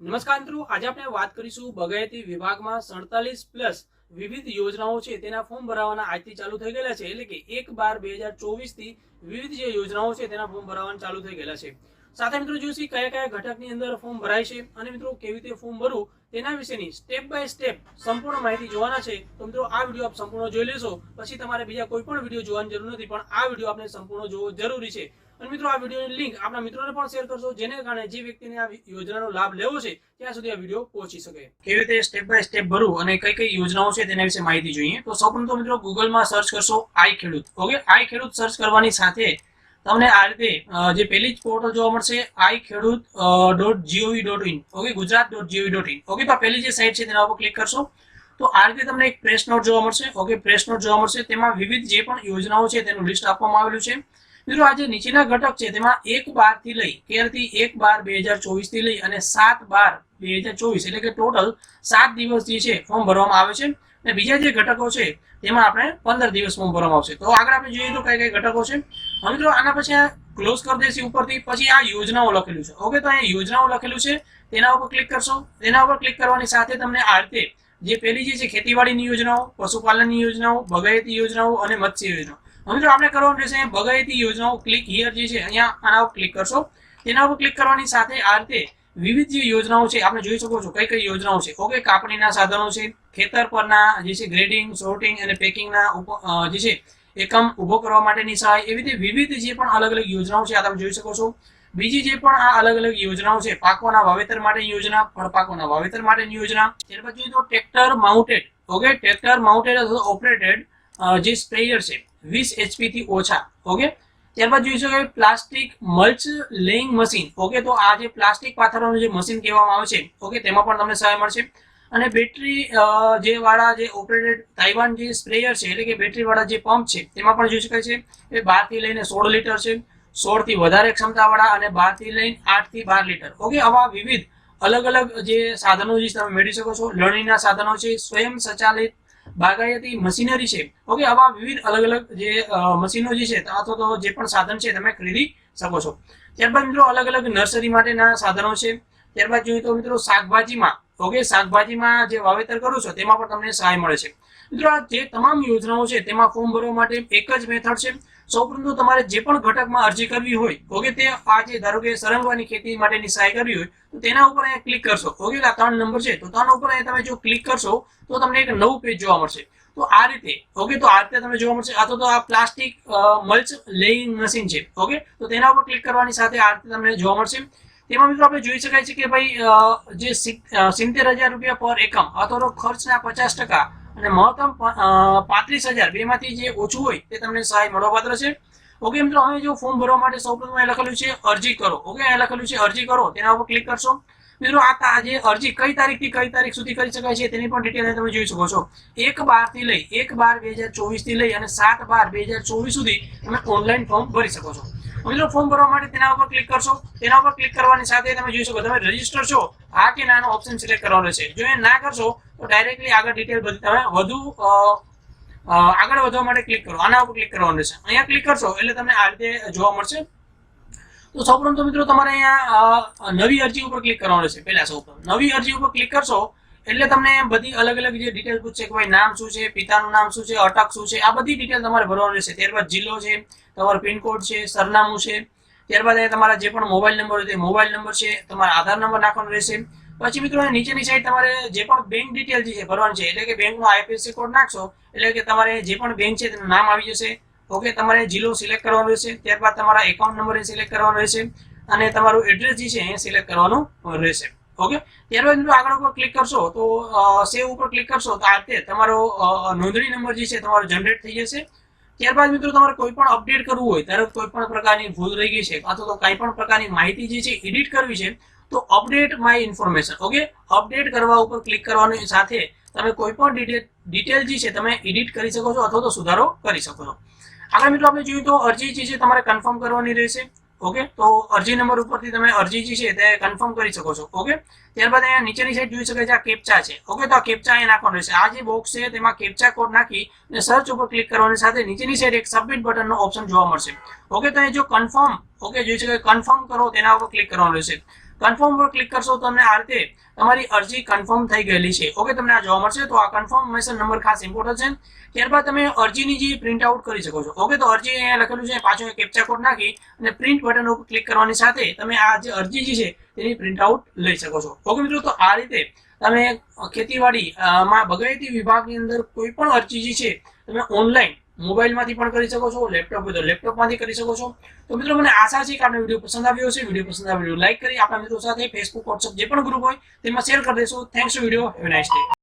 નમસ્કાર મિત્રો, આજે આપણે વાત કરીશું બગાયતી વિભાગમાં સડતાલીસ પ્લસ વિવિધ યોજનાઓ છે, તેના ફોર્મ ભરાવાના આજથી ચાલુ થઈ ગયેલા છે, એટલે કે એક બાર બે હજાર ચોવીસથી વિવિધ જે યોજનાઓ છે, તેના ફોર્મ ભરાવાના ચાલુ થઈ ગયેલા છે. સાથે મિત્રો જોઈશું કયા કયા ઘટકની અંદર ફોર્મ ભરાય છે અને મિત્રો, કેવી રીતે ફોર્મ ભરવું તેના વિશેની સ્ટેપ બાય સ્ટેપ સંપૂર્ણ માહિતી જોવાના છે. તો મિત્રો, આ વીડિયો આપ સંપૂર્ણ જોઈ લેશો, પછી તમારે બીજા કોઈ પણ વીડિયો જોવાની જરૂર નથી, પણ આ વીડિયો આપણે સંપૂર્ણ જોવો જરૂરી છે. અને મિત્રો આ વિડીયોની લિંક આપણા મિત્રોને પણ શેર કરશો, જેને કારણે જે વ્યક્તિને આ યોજનાનો લાભ લેવો છે, ત્યાં સુધી આ વીડિયો પહોંચી શકે. કેવી રીતે સ્ટેપ બાય સ્ટેપ ભરવું અને કઈ કઈ યોજનાઓ છે તેના વિશે માહિતી જોઈએ? તો સૌપ્રથમ તો મિત્રો ગૂગલમાં સર્ચ કરશો આઈ ખેડૂત. ઓકે આઈ ખેડૂત સર્ચ કરવાની સાથે તમને આ રીતે જે પેલી જ પોર્ટલ જોવા મળશે, I Khedut dot GOV dot in okay Gujarat dot GOV dot in okay તો પહેલી જે સાઇટ છે તેના ઉપર ક્લિક કરશો. તો આ રીતે તમને એક પ્રેસ નોટ જોવા મળશે. ઓકે પ્રેસ નોટ જોવા મળશે. તેમાં વિવિધ જે પણ યોજનાઓ છે તેનું લિસ્ટ આપવામાં આવેલું છે. મિત્રો આજે નીચેના ઘટક છે, તેમાં એક બારથી લઈ, કેરથી એક બાર બે હજાર ચોવીસથી લઈ અને સાત બાર બે હજાર ચોવીસ, એટલે કે ટોટલ સાત દિવસ જે છે, ફોર્મ ભરવામાં આવે છે. અને બીજા જે ઘટકો છે, તેમાં આપણે પંદર દિવસ ફોર્મ ભરવામાં આવશે. તો આગળ આપણે જોઈએ તો કઈ કઈ ઘટકો છે. હવે મિત્રો, આના પછી ક્લોઝ કરી દેશે ઉપરથી, પછી આ યોજનાઓ લખેલું છે. ઓકે, તો અહીંયા યોજનાઓ લખેલું છે. તેના ઉપર ક્લિક કરશો. તેના ઉપર ક્લિક કરવાની સાથે તમને આ રીતે જે પેલી જે છે, ખેતીવાડીની યોજનાઓ, પશુપાલનની યોજનાઓ, બગાયતી યોજનાઓ અને મત્સ્ય યોજનાઓ. મિત્રો આપણે કરવાનું રહેશે બગાયતી યોજનાઓ ક્લિક હિયર જે છે, અહીંયા આના ઉપર ક્લિક કરશો. તેના ઉપર ક્લિક કરવાની સાથે આ રીતે વિવિધ જે યોજનાઓ છે, આપણે જોઈ શકો છો કઈ કઈ યોજનાઓ છે. ઓકે, કાપણીના સાધનો છે, ખેતર પરના જે છે ગ્રેડિંગ સોર્ટિંગ અને પેકિંગના જે છે, એકમ ઊભો કરવા માટેની સહાય, એવી રીતે વિવિધ જે પણ અલગ અલગ યોજનાઓ છે, આ તમે જોઈ શકો છો. બીજી જે પણ આ અલગ અલગ યોજનાઓ છે, પાકોના વાવેતર માટેની યોજના ફળ પાકોના વાવેતર માટેની યોજના, ત્યારબાદ જોઈએ તો tractor mounted okay tractor mounted અથવા ઓપરેટેડ જે સ્પ્રેયર છે વીસ એચપી થી ઓછા ઓકે ત્યારબાદ જોઈ કે plastic mulch laying machine okay તો આ જે પ્લાસ્ટિક પાથરવાનું જે મશીન કહેવામાં આવે છે ઓકે તેમાં પણ તમને સહાય મળશે. અને બેટરી જે વાળા જે ઓપરેટેડ તાઇવાન જે સ્પ્રેયર છે, એટલે કે બેટરી વાળા જે પંપ છે, તેમાં પણ જોઈ શકાય છે એ બારથી લઈને સોળ લીટર છે સોળથી વધારે ક્ષમતા વાળા અને બારથી લઈને આઠથી બાર લીટર ઓકે આવા વિવિધ અલગ અલગ જે સાધનો જે તમે મેળવી શકો છો, લણણીના સાધનો છે, સ્વયં સંચાલિત બાગાયતી મશીનરી છે. ઓકે, આવા વિવિધ અલગ અલગ જે મશીનો જે છે, અથવા તો જે પણ સાધન છે, તમે ખરીદી શકો છો. ત્યારબાદ મિત્રો અલગ અલગ નર્સરી માટેના સાધનો છે. ત્યારબાદ જોઈએ તો મિત્રો, શાકભાજીમાં, ઓકે, શાકભાજીમાં જે વાવેતર કરો છો, તેમાં પણ તમને સહાય મળે છે. મિત્રો જે તમામ યોજનાઓ છે, તેમાં ફોર્મ ભરવા માટે એક જ મેથડ છે. સૌપ્રથમ તમારે જે પણ ઘટકમાં અરજી કરવી હોય ઓકે તે આ ધારો કે સરંગવાની ખેતી માટેની સહાય કરવી હોય, તો તેના ઉપર અહીંયા ક્લિક કરશો. ઓકે આ ત્રણ નંબર છે, તો ત્રણ ઉપર અહીંયા તમે જો ક્લિક કરશો, તો તમને એક નવું પેજ જોવા મળશે. તો આ રીતે ઓકે તો આ રીતે તમને જોવા મળશે અથવા તો આ પ્લાસ્ટિક મલ્ચ લેઇંગ મશીન છે ઓકે તો તેના ઉપર ક્લિક કરવાની સાથે આ રીતે તમને જોવા મળશે. તેમાં મિત્રો આપણે જોઈ શકાય છે કે ભાઈ જે સિત્તેર હજાર રૂપિયા પર એકમ અથવા તો ખર્ચના પચાસ ટકા અને મહત્તમ પાંત્રીસ હજાર, બેમાંથી જે ઓછું હોય તે તમને સહાય મળવાપાત્ર છે. ઓકે મિત્રો, હવે જો ફોર્મ ભરવા માટે સૌપ્રથમ અહીં લખેલું છે, અરજી કરો. ઓકે અહીંયા લખેલું છે, અરજી કરો. તેના ઉપર ક્લિક કરશો. મિત્રો, આ જે અરજી કઈ તારીખથી કઈ તારીખ સુધી કરી શકાય છે તેની પણ ડિટેલ તમે જોઈ શકો છો. એક બારથી લઈ, એક બાર બે હજાર ચોવીસથી લઈ અને સાત બાર બે હજાર ચોવીસ સુધી તમે ઓનલાઈન ફોર્મ ભરી શકો છો. મિત્રો ફોર્મ ભરવા માટે તેના ઉપર ક્લિક કરશો. તેના ઉપર ક્લિક કરવાની સાથે તમે જોઈ શકો, તમે રજિસ્ટર છો, આ કે નાનો ઓપ્શન સિલેક્ટ કરવાનો છે. જો એ ના કરશો, તો ડાયરેક્ટલી આગળ ડિટેલ બધી તમે વધુ આગળ વધવા માટે ક્લિક કરો. આના ઉપર ક્લિક કરવાનું રહેશે. અહીંયા ક્લિક કરશો, એટલે તમને આ રીતે જોવા મળશે. તો સૌપ્રથમ તો મિત્રો તમારે અહીંયા નવી અરજી ઉપર ક્લિક કરવાનું છે પહેલા સૌપ્રથમ નવી અરજી ઉપર ક્લિક કરશો એટલે તમને બધી અલગ અલગ જે ડિટેલ પૂછશે કે ભાઈ નામ શું છે, પિતાનું નામ શું છે, અટક શું છે, આ બધી ડિટેલ તમારે ભરવાનું રહેશે ત્યારબાદ જિલ્લો છે, તમારો પિનકોડ છે, સરનામું છે. ત્યારબાદ તમારા જે પણ મોબાઈલ નંબર હોય તે મોબાઈલ નંબર છે, તમારો આધાર નંબર નાખવાનો રહેશે. પછી મિત્રો નીચેની સાઈડ તમારે જે પણ બેંક ડિટેલ જે છે ભરવાની છે, એટલે કે બેંકનો આઈએફએસસી કોડ નાખશો, એટલે કે તમારે જે પણ બેંક છે તેનું નામ આવી જશે. ઓકે તમારે જિલ્લો સિલેક્ટ કરવાનો રહેશે, ત્યારબાદ તમારા એકાઉન્ટ નંબર સિલેક્ટ કરવાનો રહેશે, અને તમારું એડ્રેસ જે છે એ સિલેક્ટ કરવાનું રહેશે. ઓકે ત્યારબાદ મિત્રો આગળ ઉપર ક્લિક કરશો તો સેવ ઉપર ક્લિક કરશો તો આ રીતે તમારો નોંધણી નંબર જે છે તમારો જનરેટ થઈ જશે. ત્યારબાદ મિત્રો તમારે કોઈ પણ અપડેટ કરવું હોય ત્યારે કોઈ પણ પ્રકારની ભૂલ રહી ગઈ છે, અથવા તો કંઈ પણ પ્રકારની માહિતી જે છે એડિટ કરવી છે, તો update my information okay update કરવા ઉપર ક્લિક કરવાની સાથે તમે કોઈ પણ ડિટેલ ડિટેલ જે છે તમે એડિટ કરી શકો છો, અથવા તો સુધારો કરી શકો છો. આગળ મિત્રો આપણે જોઈએ તો અરજી જે છે તમારે કન્ફર્મ કરવાની રહેશે. ઓકે? તો અરજી નંબર ઉપરથી તમે અરજી જે છે તે કન્ફર્મ કરી શકો છો. ઓકે? ત્યારબાદ અહીંયા નીચેની સાઈડ જોઈ શકાય છે આ કેપ્ચા છે. ઓકે? તો આ કેપ્ચા અહીંયા નાખવાનું રહેશે. આ જે બોક્સ છે તેમાં કેપ્ચા કોડ નાખી અને સર્ચ ઉપર ક્લિક કરવાની સાથે નીચેની સાઈડ એક સબમિટ બટનનો ઓપ્શન જોવા મળશે. ઓકે? તો એ જો કન્ફર્મ ઓકે? જોઈ શકાય કન્ફર્મ કરો, તેના ઉપર ક્લિક કરવાનું રહેશે. કન્ફર્મ પર ક્લિક કરશો તો તમને આ રીતે તમારી અરજી કન્ફર્મ થઈ ગયેલી છે. ઓકે તમને આ જોવા મળશે. તો આ કન્ફર્મેશન નંબર ખાસ ઇમ્પોર્ટન્ટ છે. ત્યારબાદ તમે અરજીની જે પ્રિન્ટ આઉટ કરી શકો છો. ઓકે તો અરજી અહીંયા લખેલું છે. પાછો કેપ્ચા કોડ નાખી અને પ્રિન્ટ બટન ઉપર ક્લિક કરવાની સાથે તમે આ જે અરજી જે છે તેની પ્રિન્ટ આઉટ લઈ શકો છો. ઓકે મિત્રો, તો આ રીતે તમે ખેતીવાડી માં બગાયતી વિભાગની અંદર કોઈ પણ અરજી જે છે, તમે ઓનલાઈન મોબાઈલમાંથી પણ કરી શકો છો, લેપટોપ હોય તો લેપટોપમાંથી કરી શકો છો. તો મિત્રો, મને આશા છે કે આપને વીડિયો પસંદ આવ્યો હશે. વીડિયો પસંદ આવ્યો લાઈક કરી, આપણા મિત્રો સાથે ફેસબુક વોટ્સઅપ જે પણ ગ્રુપ હોય, તેમાં શેર કરી દેશો. Thanks video have nice day